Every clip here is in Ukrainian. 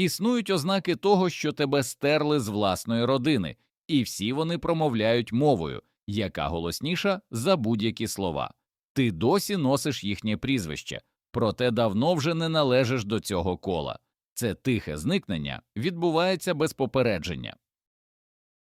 Існують ознаки того, що тебе стерли з власної родини, і всі вони промовляють мовою, яка голосніша за будь-які слова. Ти досі носиш їхнє прізвище, проте давно вже не належиш до цього кола. Це тихе зникнення відбувається без попередження.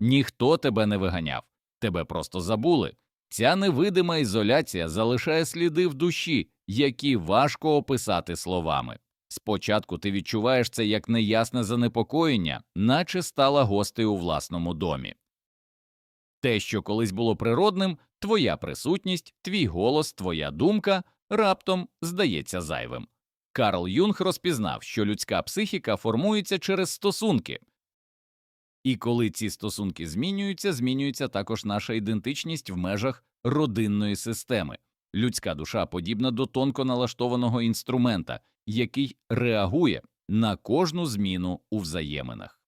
Ніхто тебе не виганяв, тебе просто забули. Ця невидима ізоляція залишає сліди в душі, які важко описати словами. Спочатку ти відчуваєш це як неясне занепокоєння, наче стала гостею у власному домі. Те, що колись було природним, твоя присутність, твій голос, твоя думка раптом здається зайвим. Карл Юнг розпізнав, що людська психіка формується через стосунки, і коли ці стосунки змінюються, змінюється також наша ідентичність в межах родинної системи. Людська душа подібна до тонко налаштованого інструмента, який реагує на кожну зміну у взаєминах.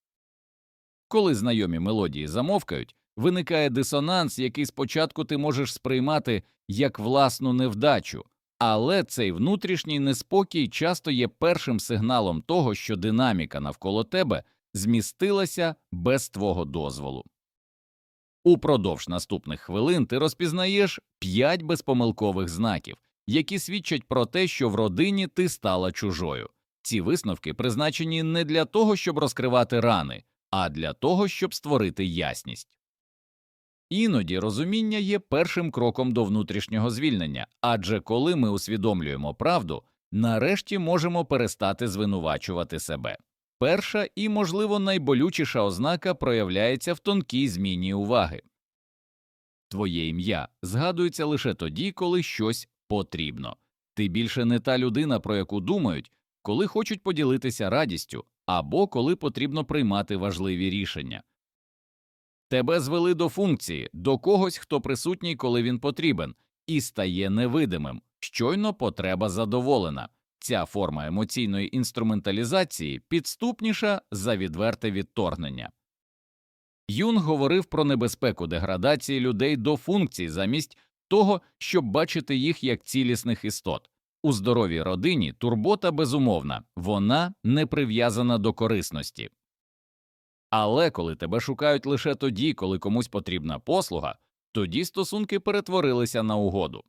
Коли знайомі мелодії замовкають, виникає дисонанс, який спочатку ти можеш сприймати як власну невдачу, але цей внутрішній неспокій часто є першим сигналом того, що динаміка навколо тебе змістилася без твого дозволу. Упродовж наступних хвилин ти розпізнаєш п'ять безпомилкових знаків, які свідчать про те, що в родині ти стала чужою. Ці висновки призначені не для того, щоб розкривати рани, а для того, щоб створити ясність. Іноді розуміння є першим кроком до внутрішнього звільнення, адже коли ми усвідомлюємо правду, нарешті можемо перестати звинувачувати себе. Перша і, можливо, найболючіша ознака проявляється в тонкій зміні уваги. Твоє ім'я згадується лише тоді, коли щось потрібно. Ти більше не та людина, про яку думають, коли хочуть поділитися радістю або коли потрібно приймати важливі рішення. Тебе звели до функції, до когось, хто присутній, коли він потрібен, і стає невидимим. Щойно потреба задоволена. Ця форма емоційної інструменталізації підступніша за відверте відторгнення. Юнг говорив про небезпеку деградації людей до функцій замість того, щоб бачити їх як цілісних істот. У здоровій родині турбота безумовна, вона не прив'язана до корисності. Але коли тебе шукають лише тоді, коли комусь потрібна послуга, тоді стосунки перетворилися на угоду.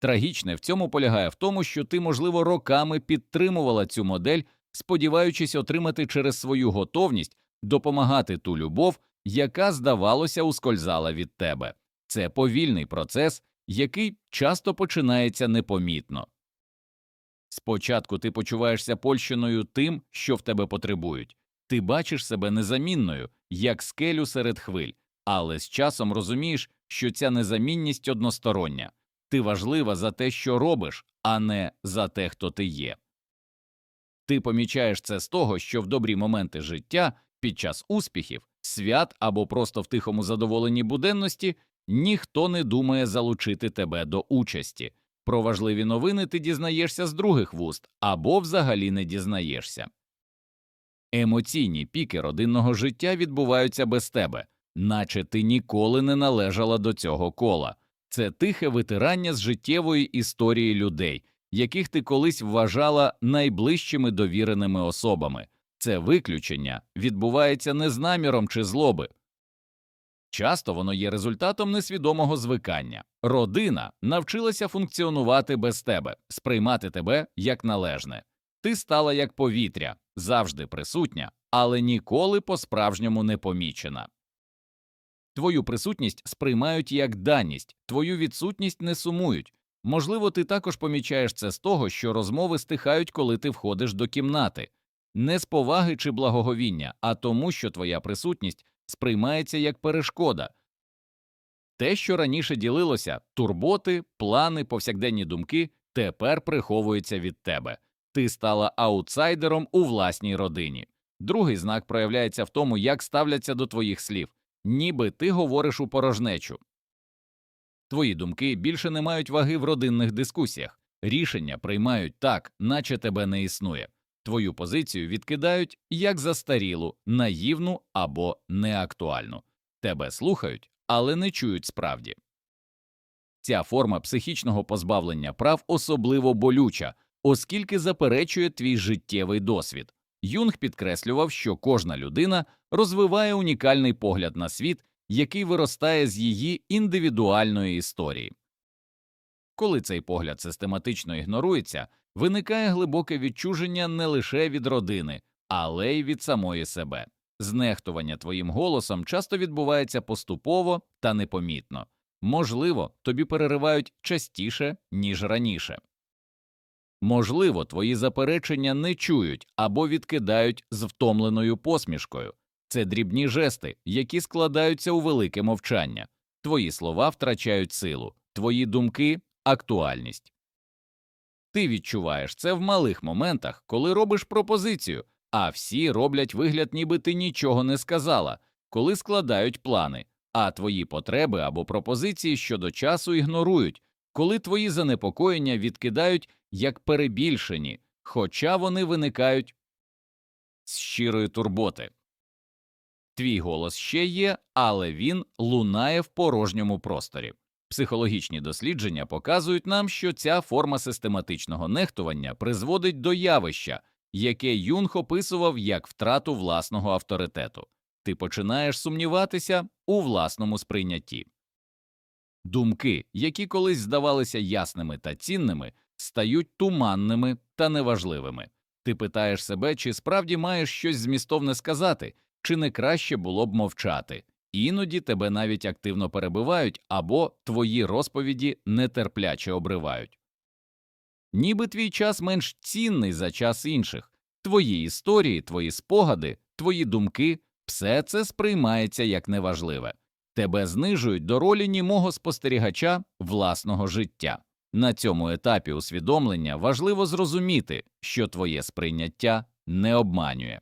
Трагічне в цьому полягає в тому, що ти, можливо, роками підтримувала цю модель, сподіваючись отримати через свою готовність допомагати ту любов, яка, здавалося, ускользала від тебе. Це повільний процес, який часто починається непомітно. Спочатку ти почуваєшся польщеною тим, що в тебе потребують, ти бачиш себе незамінною, як скелю серед хвиль, але з часом розумієш, що ця незамінність одностороння. Ти важлива за те, що робиш, а не за те, хто ти є. Ти помічаєш це з того, що в добрі моменти життя, під час успіхів, свят або просто в тихому задоволенні буденності ніхто не думає залучити тебе до участі. Про важливі новини ти дізнаєшся з других вуст або взагалі не дізнаєшся. Емоційні піки родинного життя відбуваються без тебе, наче ти ніколи не належала до цього кола це тихе витирання з життєвої історії людей, яких ти колись вважала найближчими довіреними особами. Це виключення відбувається не з наміром чи злоби. Часто воно є результатом несвідомого звикання. Родина навчилася функціонувати без тебе, сприймати тебе як належне. Ти стала як повітря, завжди присутня, але ніколи по справжньому не помічена. Твою присутність сприймають як даність, твою відсутність не сумують. Можливо, ти також помічаєш це з того, що розмови стихають, коли ти входиш до кімнати, не з поваги чи благоговіння, а тому, що твоя присутність сприймається як перешкода. Те, що раніше ділилося, турботи, плани, повсякденні думки, тепер приховується від тебе. Ти стала аутсайдером у власній родині. Другий знак проявляється в тому, як ставляться до твоїх слів ніби ти говориш у порожнечу. Твої думки більше не мають ваги в родинних дискусіях, рішення приймають так, наче тебе не існує, твою позицію відкидають як застарілу, наївну або неактуальну, тебе слухають, але не чують справді. Ця форма психічного позбавлення прав особливо болюча, оскільки заперечує твій життєвий досвід. Юнг підкреслював, що кожна людина розвиває унікальний погляд на світ, який виростає з її індивідуальної історії. Коли цей погляд систематично ігнорується, виникає глибоке відчуження не лише від родини, але й від самої себе. Знехтування твоїм голосом часто відбувається поступово та непомітно. Можливо, тобі переривають частіше, ніж раніше. Можливо, твої заперечення не чують або відкидають з втомленою посмішкою. Це дрібні жести, які складаються у велике мовчання. Твої слова втрачають силу, твої думки актуальність. Ти відчуваєш це в малих моментах, коли робиш пропозицію, а всі роблять вигляд, ніби ти нічого не сказала, коли складають плани, а твої потреби або пропозиції щодо часу ігнорують, коли твої занепокоєння відкидають як перебільшені, хоча вони виникають з щирої турботи. Твій голос ще є, але він лунає в порожньому просторі. Психологічні дослідження показують нам, що ця форма систематичного нехтування призводить до явища, яке Юнг описував як втрату власного авторитету. Ти починаєш сумніватися у власному сприйнятті. Думки, які колись здавалися ясними та цінними, стають туманними та неважливими. Ти питаєш себе, чи справді маєш щось змістовне сказати, чи не краще було б мовчати. Іноді тебе навіть активно перебивають або твої розповіді нетерпляче обривають. Ніби твій час менш цінний за час інших, твої історії, твої спогади, твої думки все це сприймається як неважливе, тебе знижують до ролі німого спостерігача власного життя. На цьому етапі усвідомлення важливо зрозуміти, що твоє сприйняття не обманює.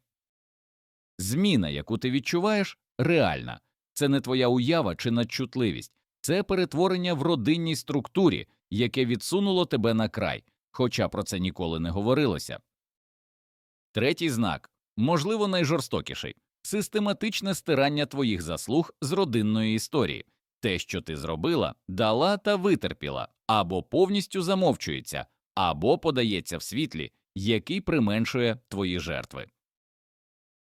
Зміна, яку ти відчуваєш, реальна. Це не твоя уява чи надчутливість, це перетворення в родинній структурі, яке відсунуло тебе на край, хоча про це ніколи не говорилося. Третій знак можливо найжорстокіший систематичне стирання твоїх заслуг з родинної історії. Те, що ти зробила, дала та витерпіла, або повністю замовчується, або подається в світлі, який применшує твої жертви.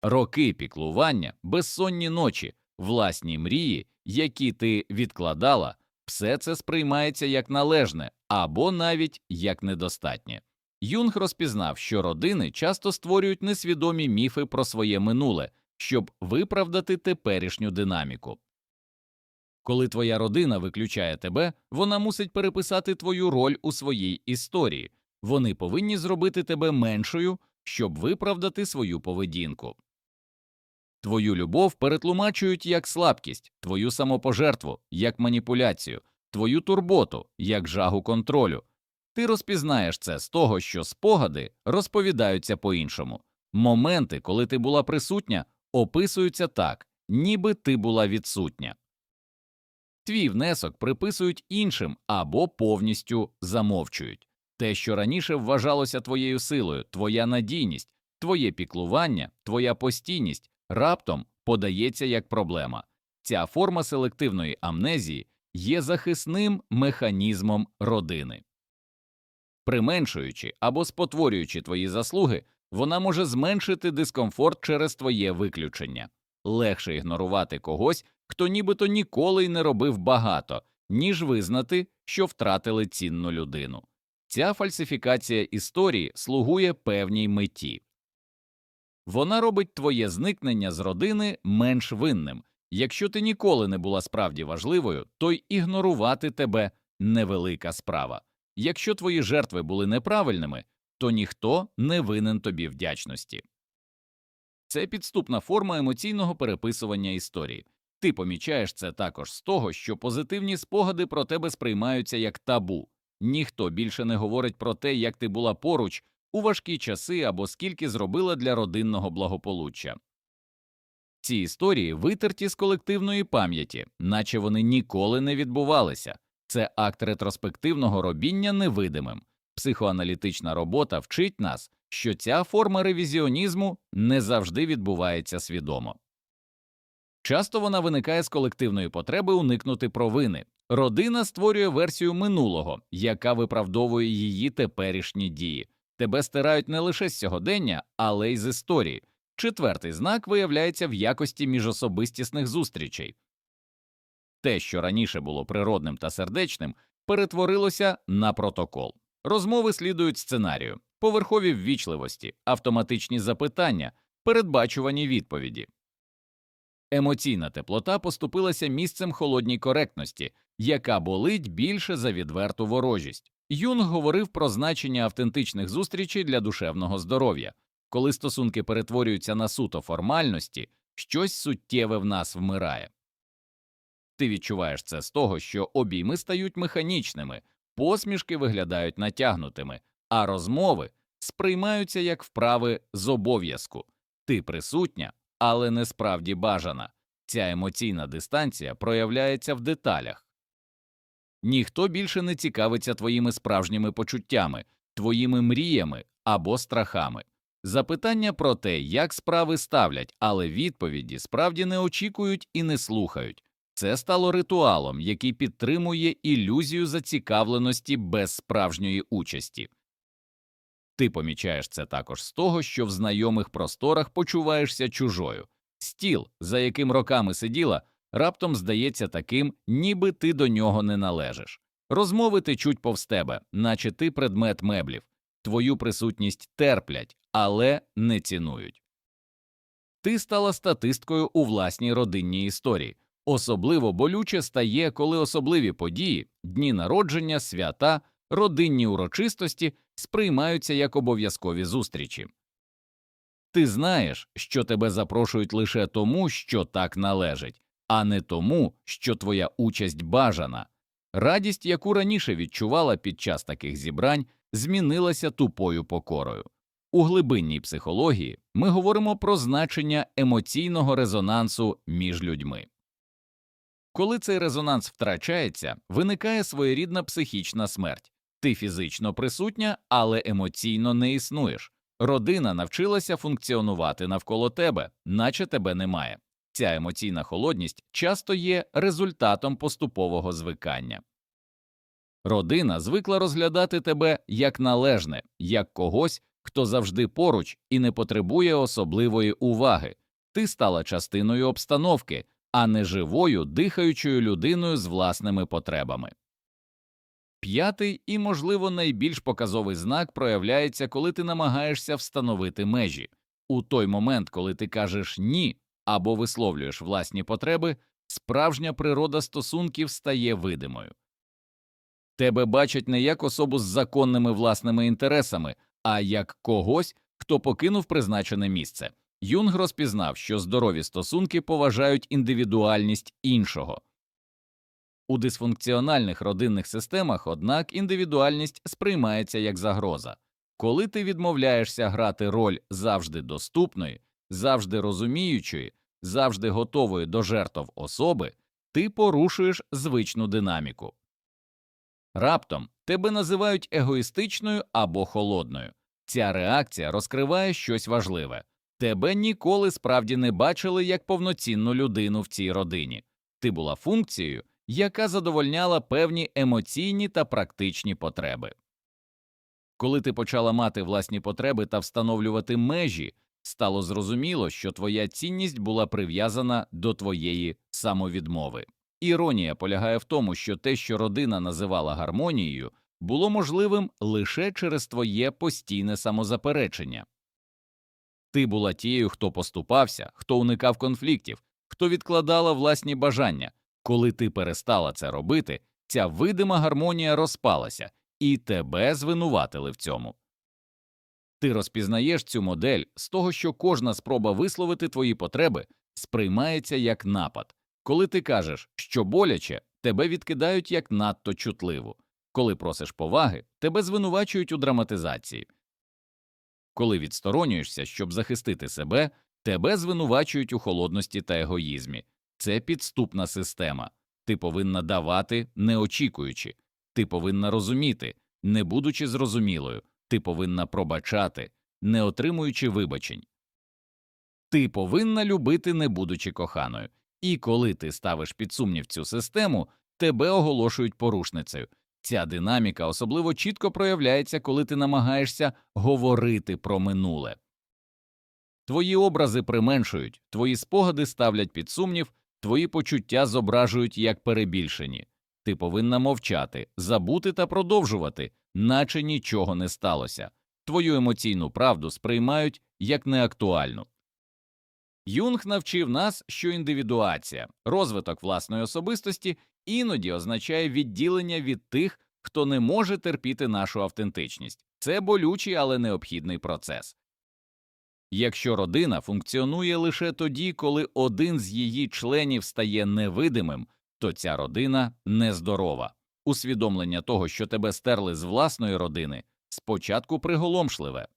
Роки піклування, безсонні ночі, власні мрії, які ти відкладала, все це сприймається як належне або навіть як недостатнє. Юнг розпізнав, що родини часто створюють несвідомі міфи про своє минуле, щоб виправдати теперішню динаміку. Коли твоя родина виключає тебе, вона мусить переписати твою роль у своїй історії, вони повинні зробити тебе меншою, щоб виправдати свою поведінку. Твою любов перетлумачують як слабкість, твою самопожертву як маніпуляцію, твою турботу як жагу контролю. Ти розпізнаєш це з того, що спогади розповідаються по іншому. Моменти, коли ти була присутня, описуються так, ніби ти була відсутня. Твій внесок приписують іншим або повністю замовчують. Те, що раніше вважалося твоєю силою, твоя надійність, твоє піклування, твоя постійність раптом подається як проблема. Ця форма селективної амнезії є захисним механізмом родини. Применшуючи або спотворюючи твої заслуги, вона може зменшити дискомфорт через твоє виключення. Легше ігнорувати когось, хто нібито ніколи й не робив багато, ніж визнати, що втратили цінну людину. Ця фальсифікація історії слугує певній меті. Вона робить твоє зникнення з родини менш винним. Якщо ти ніколи не була справді важливою, то й ігнорувати тебе невелика справа. Якщо твої жертви були неправильними, то ніхто не винен тобі вдячності. Це підступна форма емоційного переписування історії. Ти помічаєш це також з того, що позитивні спогади про тебе сприймаються як табу. Ніхто більше не говорить про те, як ти була поруч у важкі часи або скільки зробила для родинного благополуччя. Ці історії витерті з колективної пам'яті, наче вони ніколи не відбувалися. Це акт ретроспективного робіння невидимим. Психоаналітична робота вчить нас, що ця форма ревізіонізму не завжди відбувається свідомо. Часто вона виникає з колективної потреби уникнути провини. Родина створює версію минулого, яка виправдовує її теперішні дії. Тебе стирають не лише з сьогодення, але й з історії. Четвертий знак виявляється в якості міжособистісних зустрічей. Те, що раніше було природним та сердечним, перетворилося на протокол. Розмови слідують сценарію, поверхові ввічливості, автоматичні запитання, передбачувані відповіді. Емоційна теплота поступилася місцем холодній коректності, яка болить більше за відверту ворожість. Юнг говорив про значення автентичних зустрічей для душевного здоров'я. Коли стосунки перетворюються на суто формальності, щось суттєве в нас вмирає. Ти відчуваєш це з того, що обійми стають механічними, посмішки виглядають натягнутими, а розмови сприймаються як вправи з обов'язку. Ти присутня, але не справді бажана. Ця емоційна дистанція проявляється в деталях. Ніхто більше не цікавиться твоїми справжніми почуттями, твоїми мріями або страхами. Запитання про те, як справи ставлять, але відповіді справді не очікують і не слухають. Це стало ритуалом, який підтримує ілюзію зацікавленості без справжньої участі. Ти помічаєш це також з того, що в знайомих просторах почуваєшся чужою. Стіл, за яким роками сиділа, раптом здається таким, ніби ти до нього не належиш. Розмови течуть повз тебе, наче ти предмет меблів, твою присутність терплять, але не цінують. Ти стала статисткою у власній родинній історії. Особливо болюче стає, коли особливі події, дні народження, свята, родинні урочистості сприймаються як обов'язкові зустрічі. Ти знаєш, що тебе запрошують лише тому, що так належить, а не тому, що твоя участь бажана. Радість, яку раніше відчувала під час таких зібрань, змінилася тупою покорою. У глибинній психології ми говоримо про значення емоційного резонансу між людьми. Коли цей резонанс втрачається, виникає своєрідна психічна смерть. Ти фізично присутня, але емоційно не існуєш. Родина навчилася функціонувати навколо тебе, наче тебе немає. Ця емоційна холодність часто є результатом поступового звикання. Родина звикла розглядати тебе як належне, як когось, хто завжди поруч і не потребує особливої уваги. Ти стала частиною обстановки, а не живою, дихаючою людиною з власними потребами. П'ятий і, можливо, найбільш показовий знак проявляється, коли ти намагаєшся встановити межі. У той момент, коли ти кажеш ні або висловлюєш власні потреби, справжня природа стосунків стає видимою. Тебе бачать не як особу з законними власними інтересами, а як когось, хто покинув призначене місце. Юнг розпізнав, що здорові стосунки поважають індивідуальність іншого. У дисфункціональних родинних системах, однак, індивідуальність сприймається як загроза. Коли ти відмовляєшся грати роль завжди доступної, завжди розуміючої, завжди готової до жертв особи, ти порушуєш звичну динаміку. Раптом тебе називають егоїстичною або холодною. Ця реакція розкриває щось важливе. Тебе ніколи справді не бачили як повноцінну людину в цій родині. Ти була функцією, яка задовольняла певні емоційні та практичні потреби. Коли ти почала мати власні потреби та встановлювати межі, стало зрозуміло, що твоя цінність була прив'язана до твоєї самовідмови. Іронія полягає в тому, що те, що родина називала гармонією, було можливим лише через твоє постійне самозаперечення. Ти була тією, хто поступався, хто уникав конфліктів, хто відкладала власні бажання. Коли ти перестала це робити, ця видима гармонія розпалася, і тебе звинуватили в цьому. Ти розпізнаєш цю модель з того, що кожна спроба висловити твої потреби сприймається як напад. Коли ти кажеш, що боляче, тебе відкидають як надто чутливу. Коли просиш поваги, тебе звинувачують у драматизації. Коли відсторонюєшся, щоб захистити себе, тебе звинувачують у холодності та егоїзмі. Це підступна система. Ти повинна давати, не очікуючи, ти повинна розуміти, не будучи зрозумілою, ти повинна пробачати, не отримуючи вибачень. Ти повинна любити, не будучи коханою, і коли ти ставиш під сумнів цю систему, тебе оголошують порушницею. Ця динаміка особливо чітко проявляється, коли ти намагаєшся говорити про минуле. Твої образи применшують, твої спогади ставлять під сумнів, твої почуття зображують як перебільшені. Ти повинна мовчати, забути та продовжувати, наче нічого не сталося. Твою емоційну правду сприймають як неактуальну. Юнг навчив нас, що індивідуація, розвиток власної особистості іноді означає відділення від тих, хто не може терпіти нашу автентичність. Це болючий, але необхідний процес. Якщо родина функціонує лише тоді, коли один з її членів стає невидимим, то ця родина нездорова. Усвідомлення того, що тебе стерли з власної родини, спочатку приголомшливе.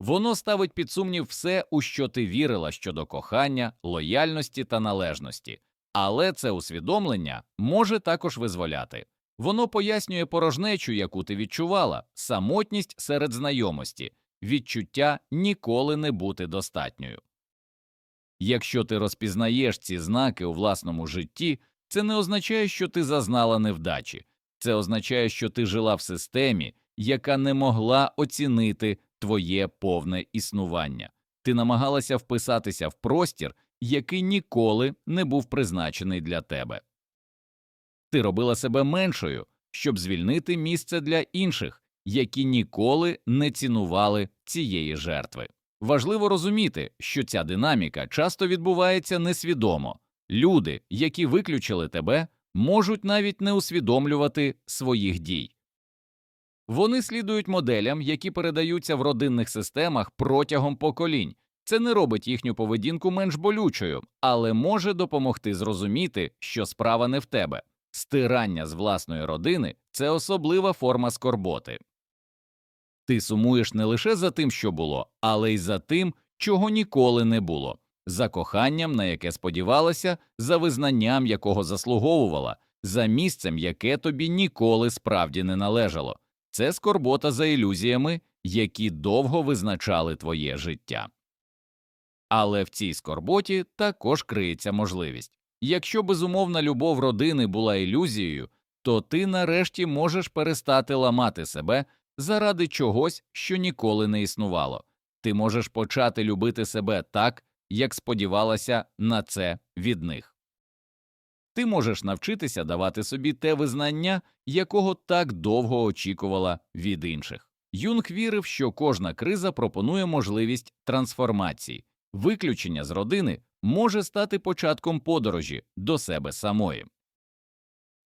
Воно ставить під сумнів все, у що ти вірила щодо кохання, лояльності та належності, але це усвідомлення може також визволяти. Воно пояснює порожнечу, яку ти відчувала, самотність серед знайомості, відчуття ніколи не бути достатньою. Якщо ти розпізнаєш ці знаки у власному житті, це не означає, що ти зазнала невдачі, це означає, що ти жила в системі, яка не могла оцінити твоє повне існування. Ти намагалася вписатися в простір, який ніколи не був призначений для тебе. Ти робила себе меншою, щоб звільнити місце для інших, які ніколи не цінували цієї жертви. Важливо розуміти, що ця динаміка часто відбувається несвідомо. Люди, які виключили тебе, можуть навіть не усвідомлювати своїх дій. Вони слідують моделям, які передаються в родинних системах протягом поколінь. Це не робить їхню поведінку менш болючою, але може допомогти зрозуміти, що справа не в тебе. Стирання з власної родини це особлива форма скорботи. Ти сумуєш не лише за тим, що було, але й за тим, чого ніколи не було, за коханням, на яке сподівалася, за визнанням, якого заслуговувала, за місцем, яке тобі ніколи справді не належало. Це скорбота за ілюзіями, які довго визначали твоє життя. Але в цій скорботі також криється можливість. Якщо безумовна любов родини була ілюзією, то ти нарешті можеш перестати ламати себе заради чогось, що ніколи не існувало. Ти можеш почати любити себе так, як сподівалася на це від них. Ти можеш навчитися давати собі те визнання, якого так довго очікувала від інших. Юнг вірив, що кожна криза пропонує можливість трансформації, виключення з родини може стати початком подорожі до себе самої.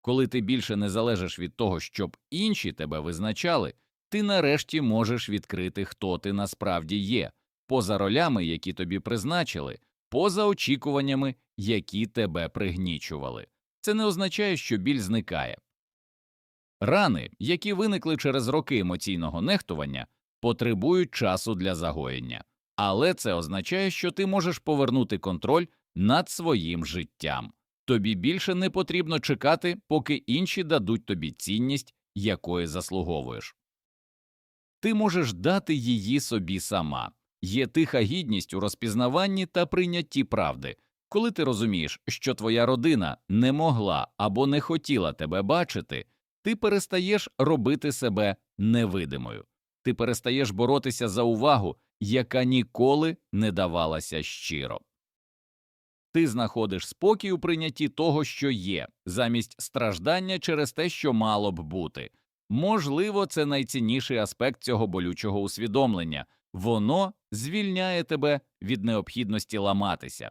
Коли ти більше не залежиш від того, щоб інші тебе визначали, ти нарешті можеш відкрити, хто ти насправді є, поза ролями, які тобі призначили, поза очікуваннями, які тебе пригнічували. Це не означає, що біль зникає. Рани, які виникли через роки емоційного нехтування, потребують часу для загоєння, але це означає, що ти можеш повернути контроль над своїм життям. Тобі більше не потрібно чекати, поки інші дадуть тобі цінність, якої заслуговуєш. Ти можеш дати її собі сама. Є тиха гідність у розпізнаванні та прийнятті правди, коли ти розумієш, що твоя родина не могла або не хотіла тебе бачити, ти перестаєш робити себе невидимою, ти перестаєш боротися за увагу, яка ніколи не давалася щиро. Ти знаходиш спокій у прийнятті того, що є, замість страждання через те, що мало б бути. Можливо, це найцінніший аспект цього болючого усвідомлення воно звільняє тебе від необхідності ламатися.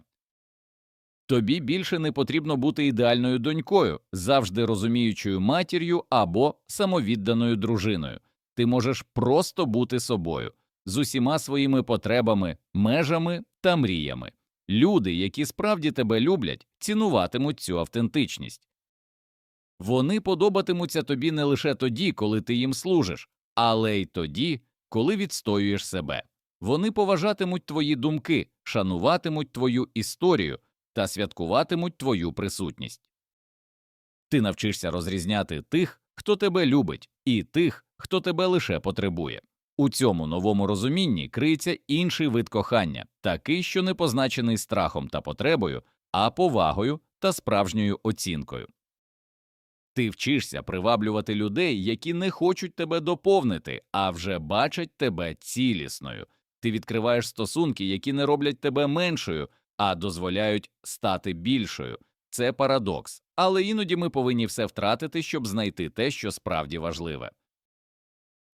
Тобі більше не потрібно бути ідеальною донькою, завжди розуміючою матір'ю або самовідданою дружиною. Ти можеш просто бути собою з усіма своїми потребами, межами та мріями. Люди, які справді тебе люблять, цінуватимуть цю автентичність. Вони подобатимуться тобі не лише тоді, коли ти їм служиш, але й тоді, коли відстоюєш себе. Вони поважатимуть твої думки, шануватимуть твою історію та святкуватимуть твою присутність. Ти навчишся розрізняти тих, хто тебе любить, і тих, хто тебе лише потребує. У цьому новому розумінні криється інший вид кохання, такий, що не позначений страхом та потребою, а повагою та справжньою оцінкою. Ти вчишся приваблювати людей, які не хочуть тебе доповнити, а вже бачать тебе цілісною. Ти відкриваєш стосунки, які не роблять тебе меншою, а дозволяють стати більшою. Це парадокс, але іноді ми повинні все втратити, щоб знайти те, що справді важливе.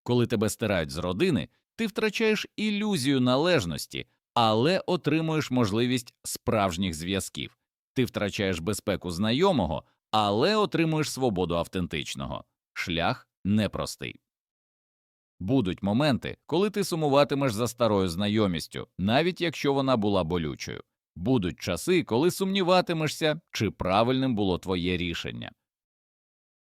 Коли тебе стирають з родини, ти втрачаєш ілюзію належності, але отримуєш можливість справжніх зв'язків. Ти втрачаєш безпеку знайомого, але отримуєш свободу автентичного. Шлях непростий. Будуть моменти, коли ти сумуватимеш за старою знайомістю, навіть якщо вона була болючою. Будуть часи, коли сумніватимешся, чи правильним було твоє рішення.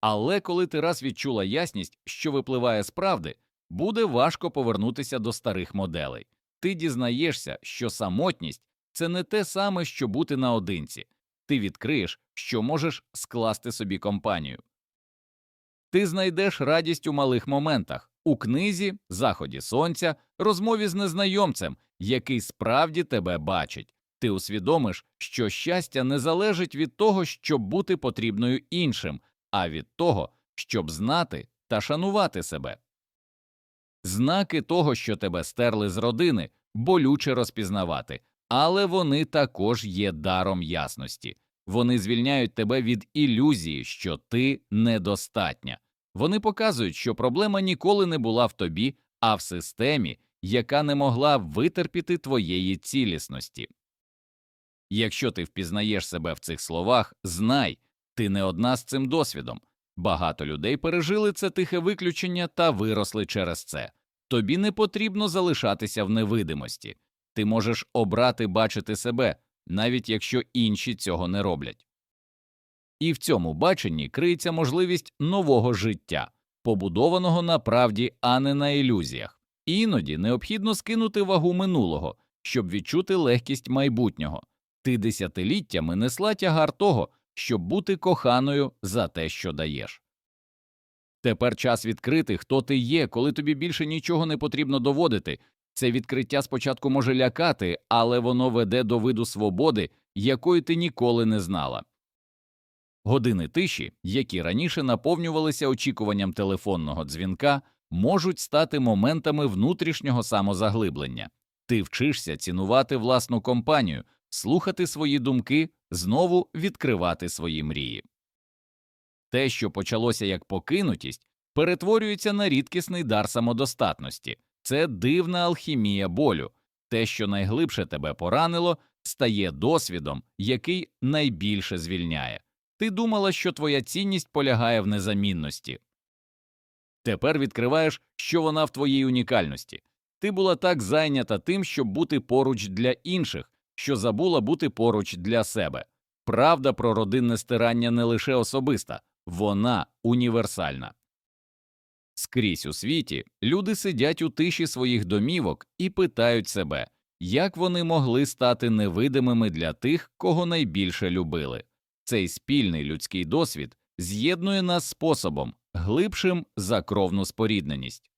Але коли ти раз відчула ясність, що випливає з правди, буде важко повернутися до старих моделей. Ти дізнаєшся, що самотність це не те саме, що бути наодинці. Ти відкриєш, що можеш скласти собі компанію. Ти знайдеш радість у малих моментах у книзі, заході сонця, розмові з незнайомцем, який справді тебе бачить. Ти усвідомиш, що щастя не залежить від того, щоб бути потрібною іншим, а від того, щоб знати та шанувати себе. Знаки того, що тебе стерли з родини, болюче розпізнавати, але вони також є даром ясності. Вони звільняють тебе від ілюзії, що ти недостатня. Вони показують, що проблема ніколи не була в тобі, а в системі, яка не могла витерпіти твоєї цілісності. Якщо ти впізнаєш себе в цих словах, знай, ти не одна з цим досвідом. Багато людей пережили це тихе виключення та виросли через це. Тобі не потрібно залишатися в невидимості. Ти можеш обрати бачити себе, навіть якщо інші цього не роблять. І в цьому баченні криється можливість нового життя, побудованого на правді, а не на ілюзіях. Іноді необхідно скинути вагу минулого, щоб відчути легкість майбутнього. Ти десятиліттями несла тягар того, щоб бути коханою за те, що даєш. Тепер час відкрити, хто ти є, коли тобі більше нічого не потрібно доводити. Це відкриття спочатку може лякати, але воно веде до виду свободи, якої ти ніколи не знала. Години тиші, які раніше наповнювалися очікуванням телефонного дзвінка, можуть стати моментами внутрішнього самозаглиблення. Ти вчишся цінувати власну компанію, слухати свої думки, знову відкривати свої мрії. Те, що почалося як покинутість, перетворюється на рідкісний дар самодостатності, це дивна алхімія болю. Те, що найглибше тебе поранило, стає досвідом, який найбільше звільняє. Ти думала, що твоя цінність полягає в незамінності. Тепер відкриваєш, що вона в твоїй унікальності. Ти була так зайнята тим, щоб бути поруч для інших, що забула бути поруч для себе. Правда про родинне стирання не лише особиста, вона універсальна. Скрізь у світі люди сидять у тиші своїх домівок і питають себе, як вони могли стати невидимими для тих, кого найбільше любили. Цей спільний людський досвід з'єднує нас способом, глибшим за кровну спорідненість.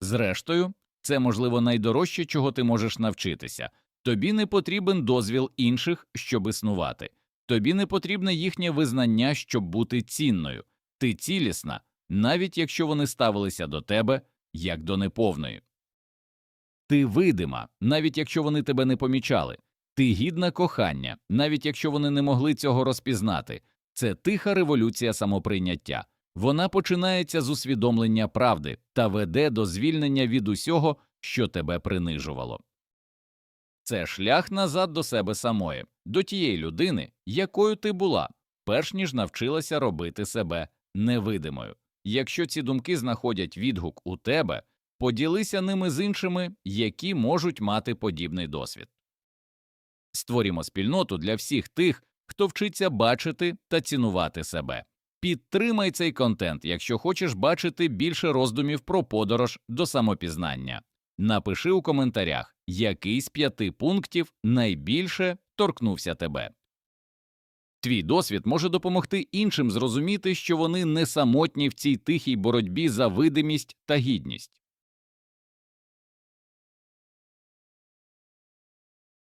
Зрештою, це, можливо, найдорожче, чого ти можеш навчитися. Тобі не потрібен дозвіл інших, щоб існувати, тобі не потрібне їхнє визнання, щоб бути цінною. Ти цілісна, навіть якщо вони ставилися до тебе як до неповної. Ти видима, навіть якщо вони тебе не помічали. Ти гідна кохання, навіть якщо вони не могли цього розпізнати. Це тиха революція самоприйняття. Вона починається з усвідомлення правди та веде до звільнення від усього, що тебе принижувало. Це шлях назад до себе самої, до тієї людини, якою ти була, перш ніж навчилася робити себе невидимою. Якщо ці думки знаходять відгук у тебе, поділися ними з іншими, які можуть мати подібний досвід. Створімо спільноту для всіх тих, хто вчиться бачити та цінувати себе. Підтримай цей контент, якщо хочеш бачити більше роздумів про подорож до самопізнання. Напиши у коментарях, який з п'яти пунктів найбільше торкнувся тебе. Твій досвід може допомогти іншим зрозуміти, що вони не самотні в цій тихій боротьбі за видимість та гідність.